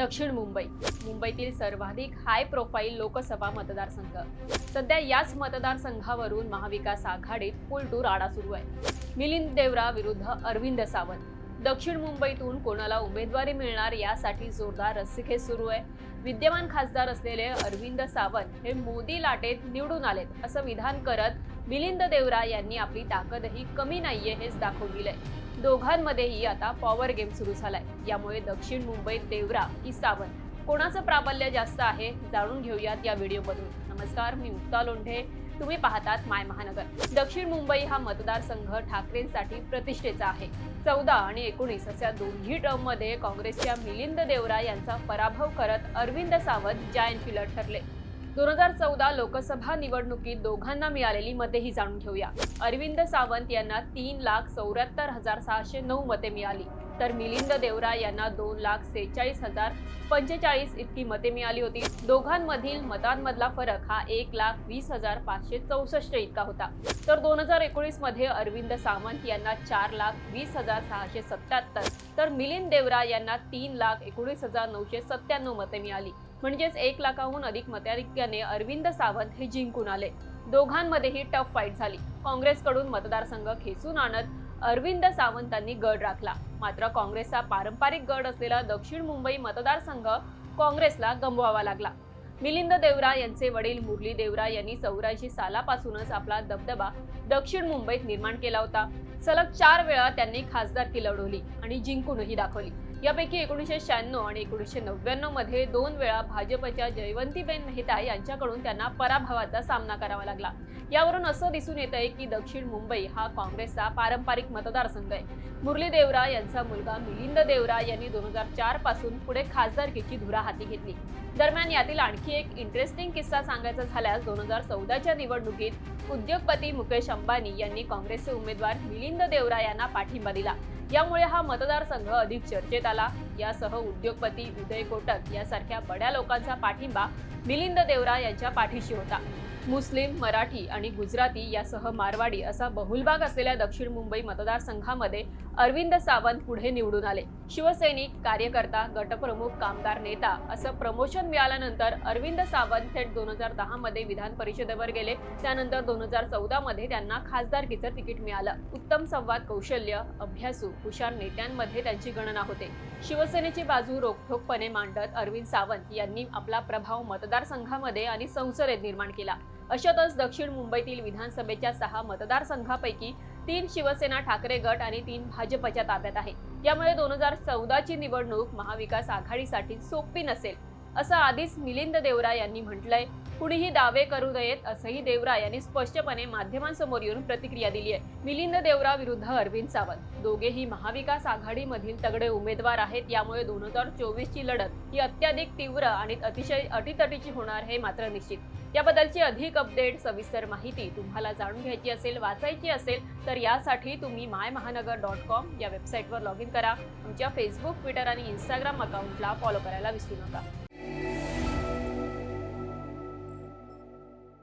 दक्षिण मुंबई. मुंबईतील सर्वाधिक हाय प्रोफाईल लोकसभा मतदारसंघ. सध्या याच मतदारसंघावरून महाविकास आघाडीत फुल टूर आडा सुरू आहे. मिलिंद देवरा विरुद्ध अरविंद सावंत. दक्षिण मुंबईतून कोणाला उमेदवारी मिळणार यासाठी जोरदार रस्सीखेच सुरू आहे. विद्यमान खासदार असलेले अरविंद सावंत हे मोदी लाटेत निवडून आलेत असं विधान करत मिलिंद देवरा यांनी आपली ताकदही कमी नाहीये हेच दाखवून दिलंय दोघांमध्येही आता पॉवर गेम सुरू झालाय. यामुळे दक्षिण मुंबईत देवरा की सावंत कोणाचं प्राबल्य जास्त आहे जाणून घेऊयात या व्हिडिओमधून नमस्कार मी मुक्ता लोंढे. तुम्ही पाहतात माय महानगर. दक्षिण मुंबई हा मतदारसंघ ठाकरेंसाठी प्रतिष्ठेचा आहे. चौदा आणि एकोणीस अशा दोन्ही टर्ममध्ये काँग्रेसच्या मिलिंद देवरा यांचा पराभव करत अरविंद सावंत जायंट किलर ठरले. दोन हजार चौदा लोकसभा निवडणुकीत दोघांना मिळालेली मतेही जाणून घेऊया. अरविंद सावंत यांना तीन लाख चौऱ्याहत्तर हजार सहाशे नऊ मते मिळाली. तर मिलिंद देवरा यांना दोन लाख सेहेचाळीस हजार पंचेचाळीस इतकी मते मिळाली होती. दोघांमधील मतांमधला फरक हा एक लाख वीस हजार पाचशे चौसष्ट इतका होता. तर दोन हजार एकोणीसमध्ये अरविंद सावंत यांना चार लाख वीस हजार सहाशे सत्याहत्तर तर मिलिंद देवरा यांना तीन लाख एकोणीस हजार नऊशे सत्त्याण्णव मते मिळाली. म्हणजेच एक लाखाहून अधिक मताधिक्याने अरविंद सावंत हे जिंकून आले. दोघांमध्येही टफ फाईट झाली. काँग्रेसकडून मतदारसंघ खेचून आणत अरविंद सावंतांनी गड राखला. मात्र काँग्रेसचा पारंपरिक गड असलेला दक्षिण मुंबई मतदारसंघ काँग्रेसला गमवावा लागला. मिलिंद देवरा यांचे वडील मुरली देवरा यांनी चौऱ्याऐंशी सालापासूनच आपला दबदबा दक्षिण मुंबईत निर्माण केला होता. सलग चार वेळा त्यांनी खासदारकी लढवली आणि जिंकूनही दाखवली. यापैकी एकोणीसशे शहाण्णव आणि एकोणीसशे नव्याण्णवमध्ये दोन वेळा भाजपच्या जयवंतीबेन मेहता यांच्याकडून त्यांना पराभवाचा सामना करावा लागला. यावरून असं दिसून येत आहे की दक्षिण मुंबई हा काँग्रेसचा पारंपरिक मतदारसंघ आहे. मुरली देवरा यांचा मुलगा मिलिंद देवरा यांनी दोन हजार चारपासून पुढे खासदारकीची धुरा हाती घेतली. दरम्यान यातील आणखी एक इंटरेस्टिंग किस्सा सांगायचा झाल्यास दोन हजार चौदाच्या निवडणुकीत उद्योगपती मुकेश अंबानी यांनी काँग्रेसचे उमेदवार मिलिंद देवरा यांना पाठिंबा दिला. यामुळे हा मतदारसंघ अधिक चर्चेत आला. यासह उद्योगपती उदय कोटक यासारख्या बड्या लोकांचा पाठिंबा मिलिंद देवरा यांच्या पाठीशी होता. मुस्लिम मराठी आणि गुजराती यासह मारवाडी असा बहुलभाग असलेल्या दक्षिण मुंबई मतदारसंघामध्ये अरविंद सावंत पुढे निवडून आले. शिवसैनिक कार्यकर्ता गटप्रमुख कामगार नेता असं प्रमोशन मिळाल्यानंतर अरविंद सावंत थेट दोन हजार दहा मध्ये विधान परिषदेवर गेले. त्यानंतर दोन हजार चौदा मध्ये त्यांना खासदारकीचं तिकीट मिळालं. उत्तम संवाद कौशल्य अभ्यासू हुशार नेत्यांमध्ये त्यांची गणना होते. शिवसेनेची बाजू रोखठोकपणे मांडत अरविंद सावंत यांनी आपला प्रभाव मतदारसंघामध्ये आणि संसदेत निर्माण केला. अशातच दक्षिण मुंबईतील विधानसभेच्या सहा मतदारसंघापैकी तीन शिवसेना ठाकरे गट आणि तीन भाजपच्या ताब्यात आहे. यामुळे दोन हजार चौदाची निवडणूक महाविकास आघाडीसाठी सोपी नसेल असं आधीच मिलिंद देवरा यांनी म्हटलंय. कुणीही दावे करू नयेत असंही देवरा यांनी स्पष्टपणे माध्यमांसमोर येऊन प्रतिक्रिया दिली आहे मिलिंद देवरा विरुद्ध अरविंद सावंत. दोघेही महाविकास आघाडीमधील तगडे उमेदवार आहेत यामुळे दोन हजार चोवीस ची लढत ही अत्याधिक तीव्र आणि अतिशय अटीतटीची होणार हे मात्र निश्चित. याबद्दलची अधिक अपडेट सविस्तर माहिती तुम्हाला जाणून घ्यायची असेल वाचायची असेल तर यासाठी तुम्ही माय महानगर डॉट कॉम या वेबसाईटवर लॉग इन करा. आमच्या फेसबुक ट्विटर आणि इंस्टाग्राम अकाउंटला फॉलो करायला विसरू नका.